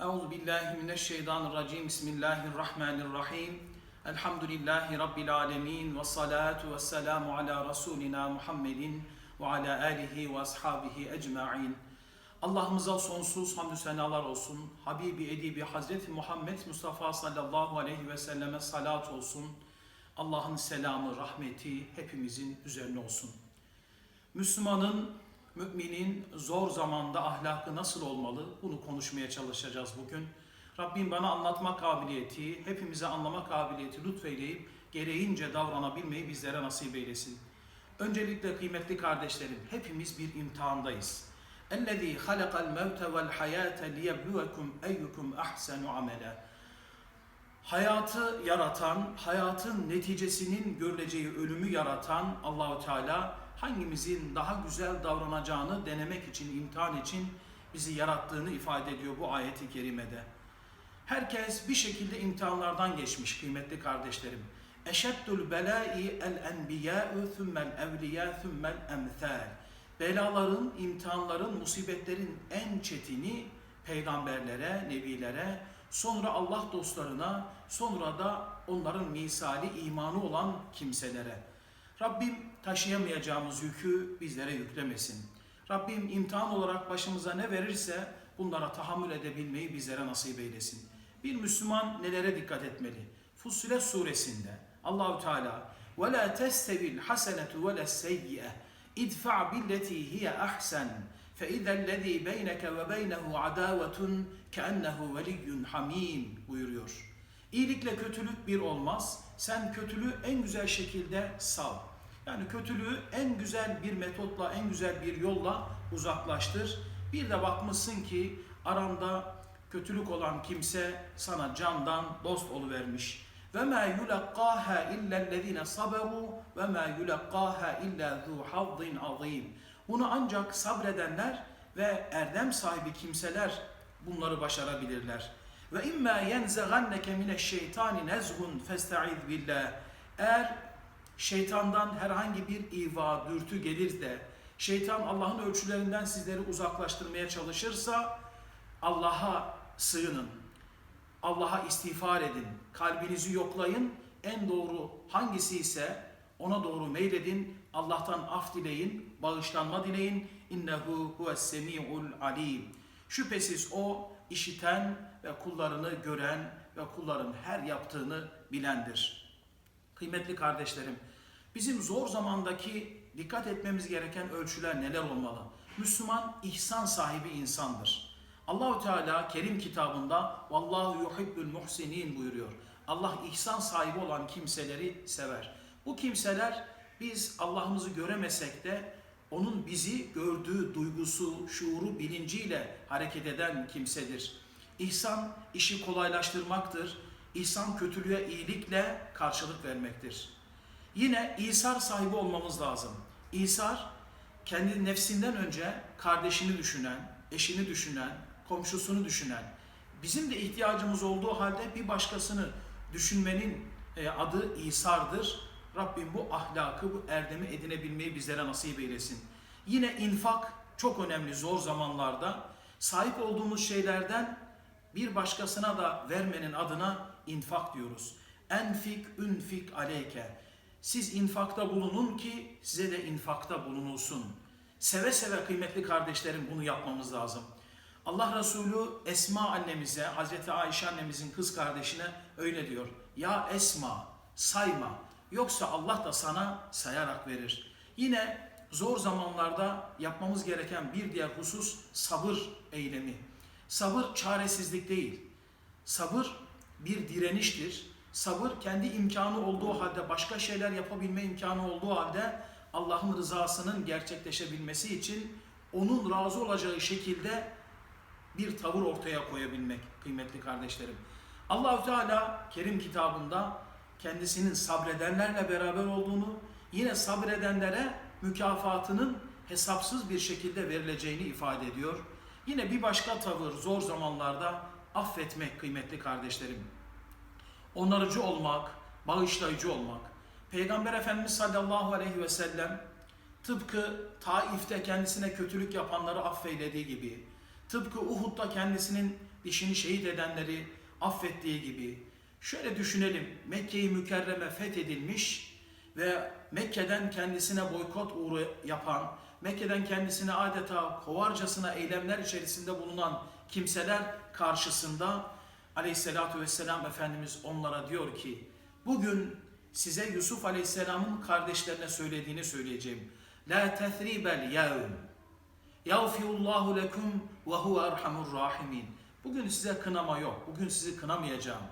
Euzu billahi mineşşeytanirracim. Bismillahirrahmanirrahim. Elhamdülillahi rabbil alamin ve salatu vesselamu ala rasulina Muhammedin ve ala alihi ve ashabihi ecmaîn. Allah'ımıza sonsuz hamdü senalar olsun. Habibi edibi Hazreti Muhammed Mustafa sallallahu aleyhi ve selleme salat olsun. Allah'ın selamı, rahmeti hepimizin üzerine olsun. Müslümanın, müminin zor zamanda ahlakı nasıl olmalı? Bunu konuşmaya çalışacağız bugün. Rabbim bana anlatma kabiliyeti, hepimize anlama kabiliyeti lütfeyleyip gereğince davranabilmeyi bizlere nasip eylesin. Öncelikle kıymetli kardeşlerim, hepimiz bir imtihandayız. اَلَّذ۪ي خَلَقَ الْمَوْتَ وَالْحَيَاةَ لِيَبْلُوَكُمْ اَيُّكُمْ اَحْسَنُ عَمَلًا Hayatı yaratan, hayatın neticesinin görüleceği ölümü yaratan Allahu Teala hangimizin daha güzel davranacağını denemek için, imtihan için bizi yarattığını ifade ediyor bu ayeti kerimede. Herkes bir şekilde imtihanlardan geçmiş kıymetli kardeşlerim. Eşeddül belâi el enbiyâ'ü thümmel evliyâ thümmel emthâl. Belaların, imtihanların, musibetlerin en çetini peygamberlere, nebilere, sonra Allah dostlarına, sonra da onların misali imanı olan kimselere. Rabbim taşıyamayacağımız yükü bizlere yüklemesin. Rabbim imtihan olarak başımıza ne verirse bunlara tahammül edebilmeyi bizlere nasip eylesin. Bir Müslüman nelere dikkat etmeli? Fussilet suresinde Allahu Teala ve la testevil hasenetu ve la seyyi'e idfa billeti hiye ahsen fe izellezî beyneke ve beynehu adavetun keennehu veliyyun buyuruyor. İyilikle kötülük bir olmaz. Sen kötülüğü en güzel şekilde sal. Yani kötülüğü en güzel bir metotla, en güzel bir yolla uzaklaştır. Bir de bakmışsın ki aranda kötülük olan kimse sana candan dost oluvermiş. Ve ma yulaqaha illa ellezina saberu ve ma yulaqaha illa zu hazzin azim. Bunu ancak sabredenler ve erdem sahibi kimseler bunları başarabilirler. Ve imma yenzaganneke mineşşeytani nezgun festaiz billah. Eğer şeytandan herhangi bir iva, dürtü gelir de şeytan Allah'ın ölçülerinden sizleri uzaklaştırmaya çalışırsa Allah'a sığının. Allah'a istiğfar edin. Kalbinizi yoklayın. En doğru hangisi ise ona doğru meyledin. Allah'tan af dileyin, bağışlanma dileyin. İnnehu huves semi'ul alim. Şüphesiz o işiten ve kullarını gören ve kulların her yaptığını bilendir. Kıymetli kardeşlerim, bizim zor zamandaki dikkat etmemiz gereken ölçüler neler olmalı? Müslüman ihsan sahibi insandır. Allahu Teala Kerim kitabında vallahu yuhibbul muhsinin buyuruyor. Allah ihsan sahibi olan kimseleri sever. Bu kimseler biz Allah'ımızı göremesek de onun bizi gördüğü duygusu, şuuru, bilinciyle hareket eden kimsedir. İhsan işi kolaylaştırmaktır. İhsan kötülüğe iyilikle karşılık vermektir. Yine İsar sahibi olmamız lazım. İsar kendi nefsinden önce kardeşini düşünen, eşini düşünen, komşusunu düşünen, bizim de ihtiyacımız olduğu halde bir başkasını düşünmenin e, adı İsar'dır. Rabbim bu ahlakı, bu erdemi edinebilmeyi bizlere nasip eylesin. Yine infak çok önemli zor zamanlarda. Sahip olduğumuz şeylerden bir başkasına da vermenin adına infak diyoruz. Enfik ünfik aleyke. Siz infakta bulunun ki size de infakta bulunulsun. Seve seve kıymetli kardeşlerim bunu yapmamız lazım. Allah Resulü Esma annemize, Hazreti Ayşe annemizin kız kardeşine öyle diyor. Ya Esma sayma yoksa Allah da sana sayarak verir. Yine zor zamanlarda yapmamız gereken bir diğer husus sabır eylemi. Sabır çaresizlik değil. Sabır bir direniştir. Sabır kendi imkanı olduğu halde başka şeyler yapabilme imkanı olduğu halde Allah'ın rızasının gerçekleşebilmesi için onun razı olacağı şekilde bir tavır ortaya koyabilmek kıymetli kardeşlerim. Allahu Teala Kerim kitabında kendisinin sabredenlerle beraber olduğunu, yine sabredenlere mükafatının hesapsız bir şekilde verileceğini ifade ediyor. Yine bir başka tavır zor zamanlarda affetmek kıymetli kardeşlerim. Onarıcı olmak, bağışlayıcı olmak. Peygamber Efendimiz sallallahu aleyhi ve sellem tıpkı Taif'te kendisine kötülük yapanları affeylediği gibi, tıpkı Uhud'da kendisinin dişini şehit edenleri affettiği gibi şöyle düşünelim Mekke-i Mükerreme fethedilmiş ve Mekke'den kendisine boykot uğru yapan, Mekke'den kendisine adeta kovarcasına eylemler içerisinde bulunan kimseler karşısında Aleyhisselatü Vesselam Efendimiz onlara diyor ki bugün size Yusuf Aleyhisselam'ın kardeşlerine söylediğini söyleyeceğim. La tethribel yevm. Yağfirullahu lekum ve huve erhamur rahimin. Bugün size kınama yok. Bugün sizi kınamayacağım.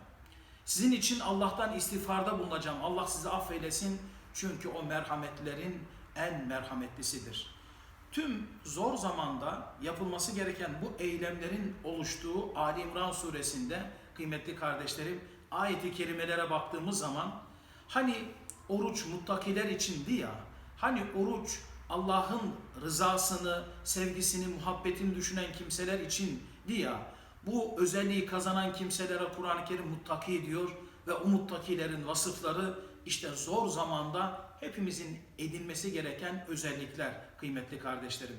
Sizin için Allah'tan istiğfarda bulunacağım. Allah sizi affeylesin. Çünkü o merhametlerin en merhametlisidir. Tüm zor zamanda yapılması gereken bu eylemlerin oluştuğu Ali İmran suresinde kıymetli kardeşlerim ayeti kerimelere baktığımız zaman hani oruç muttakiler içindi ya hani oruç Allah'ın rızasını, sevgisini, muhabbetini düşünen kimseler için ya bu özelliği kazanan kimselere Kur'an-ı Kerim muttaki diyor ve o muttakilerin vasıfları işte zor zamanda hepimizin edinmesi gereken özellikler kıymetli kardeşlerim.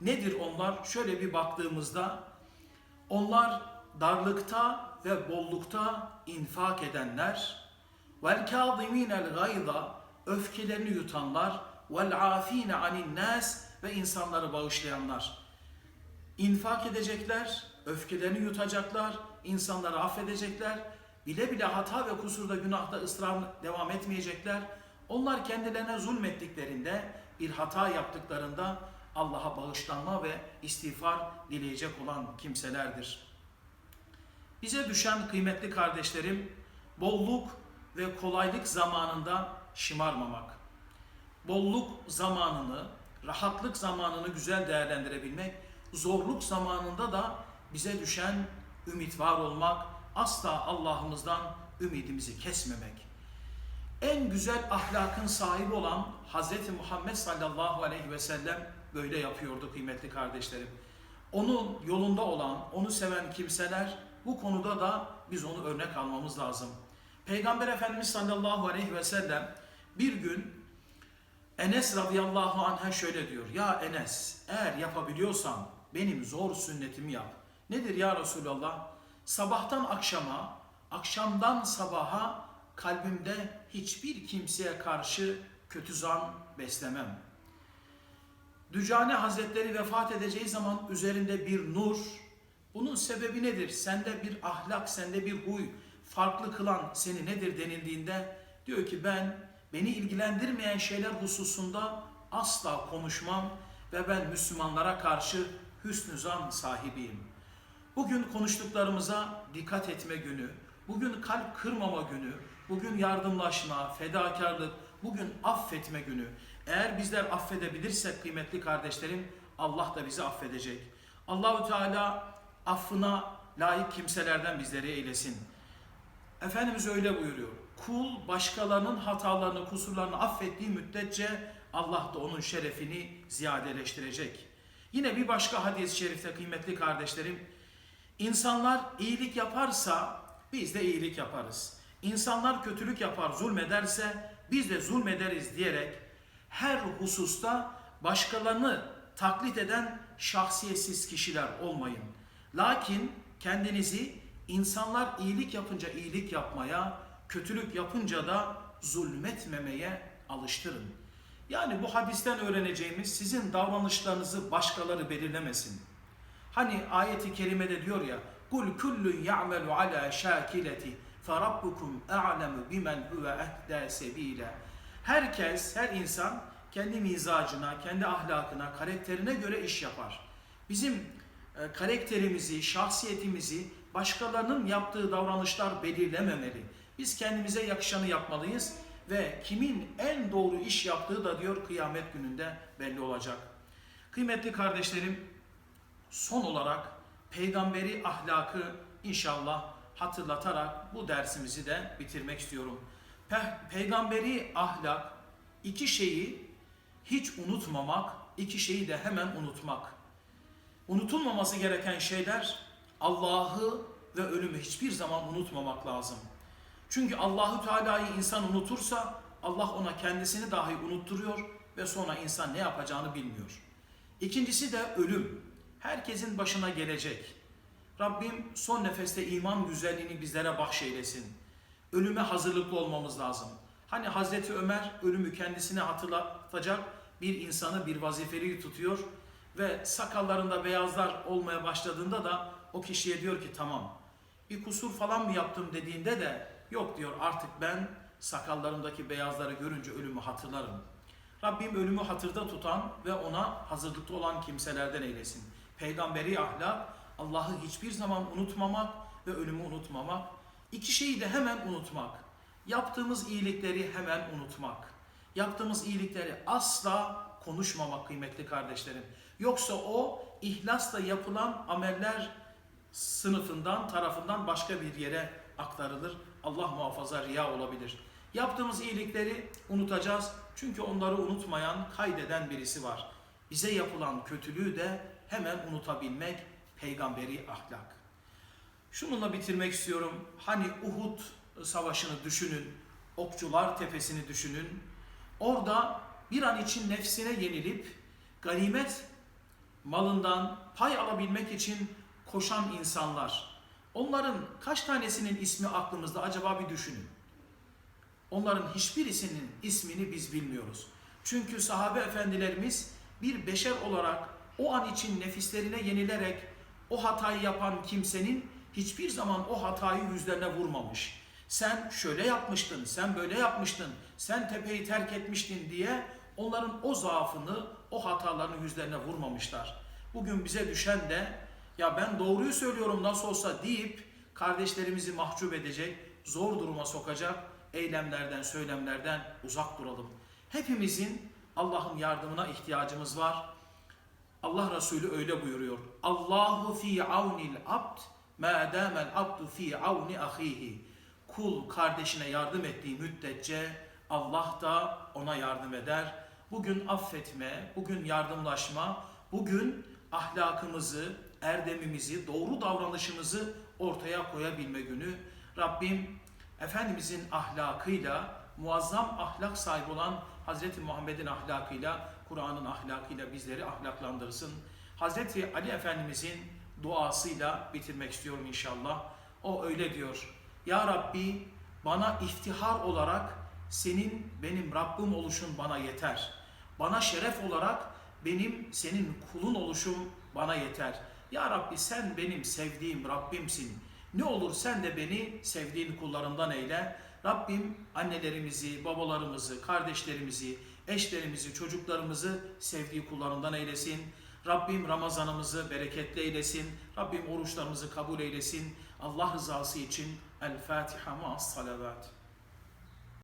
Nedir onlar? Şöyle bir baktığımızda onlar darlıkta ve bollukta infak edenler vel kâzimînel gayda öfkelerini yutanlar vel afîne anin nas ve insanları bağışlayanlar. İnfak edecekler, öfkelerini yutacaklar, insanları affedecekler, bile bile hata ve kusurda günahta ısrar devam etmeyecekler. Onlar kendilerine zulmettiklerinde, bir hata yaptıklarında Allah'a bağışlanma ve istiğfar dileyecek olan kimselerdir. Bize düşen kıymetli kardeşlerim, bolluk ve kolaylık zamanında şımarmamak. Bolluk zamanını, rahatlık zamanını güzel değerlendirebilmek, zorluk zamanında da bize düşen ümit var olmak, asla Allah'ımızdan ümidimizi kesmemek. En güzel ahlakın sahibi olan Hz. Muhammed sallallahu aleyhi ve sellem böyle yapıyordu kıymetli kardeşlerim. Onun yolunda olan, onu seven kimseler bu konuda da biz onu örnek almamız lazım. Peygamber Efendimiz sallallahu aleyhi ve sellem bir gün Enes radıyallahu anh'a şöyle diyor. Ya Enes eğer yapabiliyorsan benim zor sünnetimi yap. Nedir ya Resulallah? Sabahtan akşama, akşamdan sabaha kalbimde hiçbir kimseye karşı kötü zan beslemem. Dücane Hazretleri vefat edeceği zaman üzerinde bir nur. Bunun sebebi nedir? Sende bir ahlak, sende bir huy, farklı kılan seni nedir denildiğinde diyor ki ben beni ilgilendirmeyen şeyler hususunda asla konuşmam ve ben Müslümanlara karşı hüsnü zan sahibiyim. Bugün konuştuklarımıza dikkat etme günü, bugün kalp kırmama günü, bugün yardımlaşma, fedakarlık, bugün affetme günü. Eğer bizler affedebilirsek kıymetli kardeşlerim Allah da bizi affedecek. Allahü Teala affına layık kimselerden bizleri eylesin. Efendimiz öyle buyuruyor. Kul başkalarının hatalarını, kusurlarını affettiği müddetçe Allah da onun şerefini ziyadeleştirecek. Yine bir başka hadis-i şerifte kıymetli kardeşlerim, insanlar iyilik yaparsa biz de iyilik yaparız. İnsanlar kötülük yapar, zulmederse biz de zulmederiz diyerek her hususta başkalarını taklit eden şahsiyetsiz kişiler olmayın. Lakin kendinizi insanlar iyilik yapınca iyilik yapmaya, kötülük yapınca da zulmetmemeye alıştırın. Yani bu hadisten öğreneceğimiz sizin davranışlarınızı başkaları belirlemesin. Hani ayeti kerimede diyor ya kul kullun ya'melu ala şakileti ferabbukum a'lemu bimen huve ehda sebila. Herkes, her insan kendi mizacına, kendi ahlakına, karakterine göre iş yapar. Bizim e, karakterimizi, şahsiyetimizi başkalarının yaptığı davranışlar belirlememeli. Biz kendimize yakışanı yapmalıyız ve kimin en doğru iş yaptığı da diyor kıyamet gününde belli olacak. Kıymetli kardeşlerim, son olarak peygamberi ahlakı inşallah hatırlatarak bu dersimizi de bitirmek istiyorum. Pe peygamberi ahlak iki şeyi hiç unutmamak, iki şeyi de hemen unutmak. Unutulmaması gereken şeyler Allah'ı ve ölümü hiçbir zaman unutmamak lazım. Çünkü Allahü Teala'yı insan unutursa Allah ona kendisini dahi unutturuyor ve sonra insan ne yapacağını bilmiyor. İkincisi de ölüm. Herkesin başına gelecek. Rabbim son nefeste iman güzelliğini bizlere bahşeylesin. Ölüme hazırlıklı olmamız lazım. Hani Hazreti Ömer ölümü kendisine hatırlatacak bir insanı bir vazifeli tutuyor ve sakallarında beyazlar olmaya başladığında da o kişiye diyor ki tamam bir kusur falan mı yaptım dediğinde de yok diyor artık ben sakallarımdaki beyazları görünce ölümü hatırlarım. Rabbim ölümü hatırda tutan ve ona hazırlıklı olan kimselerden eylesin. Peygamberi ahlak, Allah'ı hiçbir zaman unutmamak ve ölümü unutmamak. İki şeyi de hemen unutmak. Yaptığımız iyilikleri hemen unutmak. Yaptığımız iyilikleri asla konuşmamak kıymetli kardeşlerim. Yoksa o ihlasla yapılan ameller sınıfından, tarafından başka bir yere aktarılır. Allah muhafaza riya olabilir. Yaptığımız iyilikleri unutacağız. Çünkü onları unutmayan, kaydeden birisi var. Bize yapılan kötülüğü de hemen unutabilmek peygamberi ahlak. Şununla bitirmek istiyorum. Hani Uhud savaşını düşünün. Okçular tepesini düşünün. Orada bir an için nefsine yenilip ganimet malından pay alabilmek için koşan insanlar. Onların kaç tanesinin ismi aklımızda acaba bir düşünün. Onların hiçbirisinin ismini biz bilmiyoruz. Çünkü sahabe efendilerimiz bir beşer olarak o an için nefislerine yenilerek o hatayı yapan kimsenin hiçbir zaman o hatayı yüzlerine vurmamış. Sen şöyle yapmıştın, sen böyle yapmıştın, sen tepeyi terk etmiştin diye onların o zaafını, o hatalarını yüzlerine vurmamışlar. Bugün bize düşen de ya ben doğruyu söylüyorum nasıl olsa deyip kardeşlerimizi mahcup edecek, zor duruma sokacak eylemlerden, söylemlerden uzak duralım. Hepimizin Allah'ın yardımına ihtiyacımız var. Allah Resulü öyle buyuruyor. Allahu fi avnil abd ma damel abdu fi avni ahihi. Kul kardeşine yardım ettiği müddetçe Allah da ona yardım eder. Bugün affetme, bugün yardımlaşma, bugün ahlakımızı, erdemimizi, doğru davranışımızı ortaya koyabilme günü. Rabbim Efendimizin ahlakıyla, muazzam ahlak sahibi olan Hazreti Muhammed'in ahlakıyla, Kur'an'ın ahlakıyla bizleri ahlaklandırsın. Hazreti Ali Efendimizin duasıyla bitirmek istiyorum inşallah. O öyle diyor. Ya Rabbi bana iftihar olarak senin benim Rabbim oluşun bana yeter. Bana şeref olarak benim senin kulun oluşum bana yeter. Ya Rabbi sen benim sevdiğim Rabbimsin. Ne olur sen de beni sevdiğin kullarından eyle. Rabbim annelerimizi, babalarımızı, kardeşlerimizi, eşlerimizi, çocuklarımızı sevdiği kullarından eylesin. Rabbim Ramazanımızı bereketli eylesin. Rabbim oruçlarımızı kabul eylesin. Allah rızası için El Fatiha ma'as salavat.